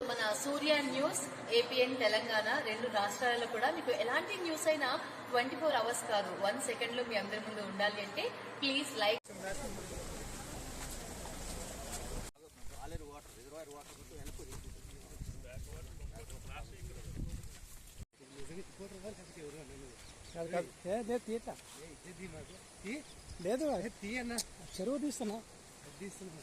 మన సూర్య news APN Telangana రెండు రాష్ట్రాలలో కూడా మీకు ఎలాంటి న్యూస్ అయినా ట్వంటీ ఫోర్ అవర్స్ కాదు. వన్ సెకండ్లో మీ అందరి ముందు ఉండాలి అంటే ప్లీజ్ లైక్. వాటర్ వాటర్ తీయట్లా లేదు తీయన్నా చెరువు తీస్తున్నా తీస్తున్నా.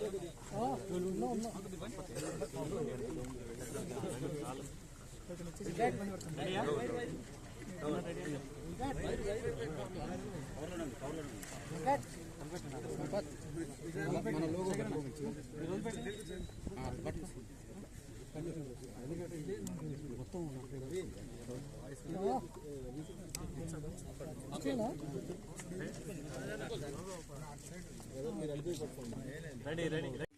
మొత్తం రెడీ రెడీ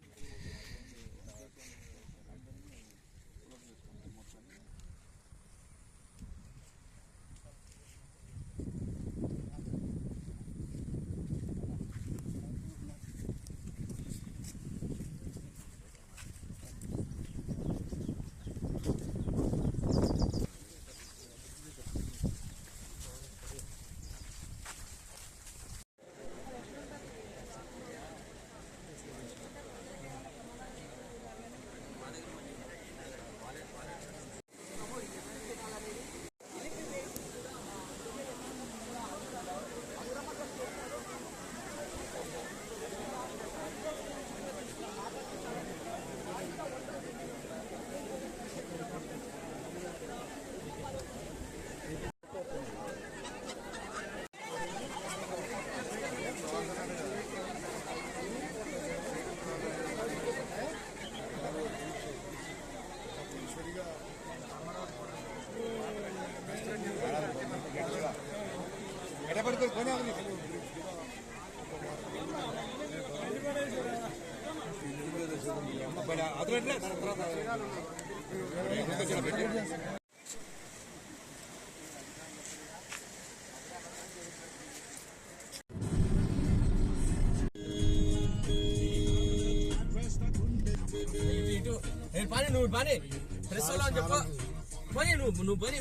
నువ్వు పని. ప్రెస్లో చెప్పు. పని నువ్వు నువ్వు పని.